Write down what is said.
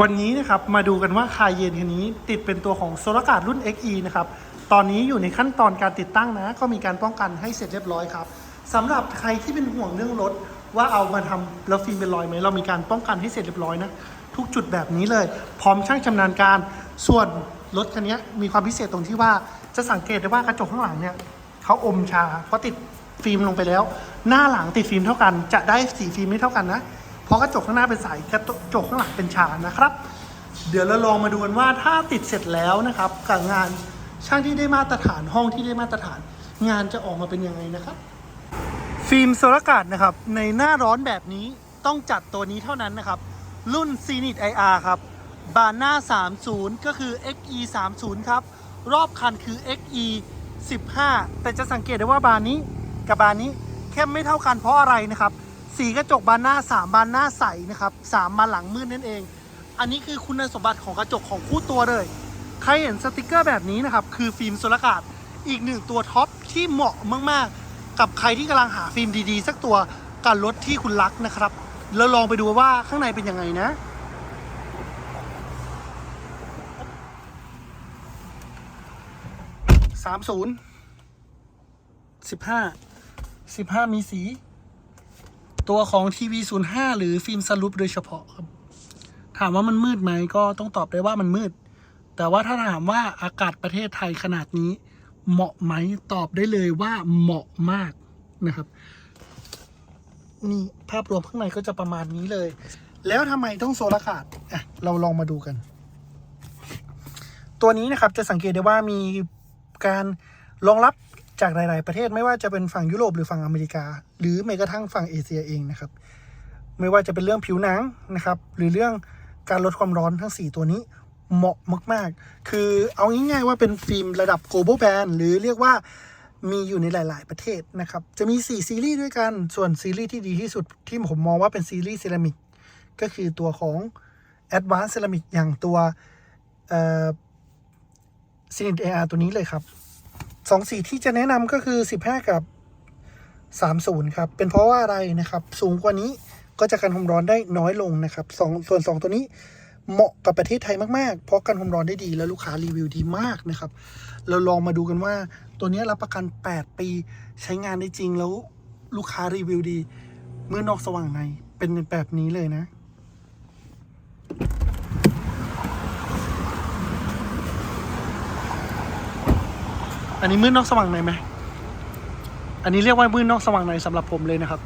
วันนี้นะครับมาดูกันว่าคายเย็นคันนี้ติดเป็นตัวของโซลกาดรุ่น XE นะครับ ตอนนี้อยู่ในขั้นตอนการติดตั้งนะ ก็มีการป้องกันให้เสร็จเรียบร้อยครับสำหรับใครที่เป็นห่วงเรื่องรถ ว่าเอามาทำแล้วฟิล์มเป็นรอยไหมเรามีการป้องกันให้เสร็จเรียบร้อยนะ ทุกจุดแบบนี้เลย พร้อมช่างชำนาญการ ส่วนรถคันนี้มีความพิเศษตรงที่ว่าจะสังเกตได้ว่ากระจกข้างหลังเนี่ยเขาอมชาเพราะติดฟิล์มลงไปแล้ว หน้าหลังติดฟิล์มเท่ากัน จะได้สีฟิล์มไม่เท่ากันนะ เพราะกระจกข้างหน้าเป็นใสกระจกข้างหลังเป็นชานะครับ เดี๋ยวเราลองมาดูกันว่าถ้าติดเสร็จแล้วนะครับกับงานช่างที่ได้มาตรฐานห้องที่ได้มาตรฐาน งานจะออกมาเป็นยังไงนะครับ ฟิล์มโซลาการ์ดนะครับ ในหน้าร้อนแบบนี้ต้องจัดตัวนี้เท่านั้นนะครับ รุ่น c n i t IR ครับบานหน้า 30 ก็คือ XE 30ครับ รอบคันคือ XE 15 แต่จะสังเกตได้ว่าบานนี้กับบานนี้เข้มไม่เท่ากันเพราะอะไรนะครับ สีกระจกบานหน้า 3 บานหน้าใสนะครับ3บานหลังมืดนั่นเอง อันนี้คือคุณสมบัติของกระจกของคู่ตัวเลย ใครเห็นสติกเกอร์แบบนี้นะครับ คือฟิล์มโซลาการ์ดอีกหนึ่งตัวท็อปที่เหมาะมากๆ กับใครที่กำลังหาฟิล์มดีๆ สักตัวกับรถที่คุณรักนะครับ แล้วลองไปดูว่าข้างในเป็นยังไงนะสามศูนย์สิบห้าสิบห้ามีสี ตัวของทีวีศูนย์ห้าหรือฟิล์มสรุปโดยเฉพาะครับ ถามว่ามันมืดไหมก็ต้องตอบได้ว่ามันมืด แต่ว่าถ้าถามว่าอากาศประเทศไทยขนาดนี้ เหมาะไหมตอบได้เลยว่าเหมาะมากนะครับ นี่ภาพรวมข้างในก็จะประมาณนี้เลย แล้วทำไมต้องโซลาร์กาดอะเราลองมาดูกัน ตัวนี้นะครับจะสังเกตได้ว่ามีการรองรับ จากหลาย ๆ ประเทศไม่ว่าจะเป็นฝั่งยุโรปหรือฝั่งอเมริกา หรือแม้กระทั่งฝั่งเอเชียเองนะครับ ไม่ว่าจะเป็นเรื่องผิวหนังนะครับ หรือเรื่องการลดความร้อนทั้ง 4 ตัวนี้เหมาะมาก ๆ คือเอาง่าย ๆ ว่าเป็นฟิล์มระดับ global band หรือเรียกว่ามีอยู่ในหลาย ๆ ประเทศนะครับ จะมี 4 ซีรีส์ด้วยกัน ส่วนซีรีส์ที่ดีที่สุดที่ผมมองว่าเป็นซีรีส์เซรามิกก็คือตัวของ Advanced Ceramic อย่างตัวเอ่อซีนิตเออาตัวนี้เลยครับ สองสีที่จะแนะนำก็คือ 15 กับ 30 ครับ เป็นเพราะว่าอะไรนะครับ สูงกว่านี้ก็จะกันความร้อนได้น้อยลงนะครับสองส่วน 2 ตัวนี้เหมาะกับประเทศไทยมาก ๆ เพราะกันความร้อนได้ดีแล้วลูกค้ารีวิวดีมากนะครับ เราลองมาดูกันว่าตัวนี้รับประกัน 8 ปีใช้งานได้จริงแล้วลูกค้ารีวิวดี เมื่อนอกสว่างในเป็นแบบนี้เลยนะ อันนี้มืดนอกสว่างในไหม อันนี้เรียกว่ามืดนอกสว่างในสำหรับผมเลยนะครับ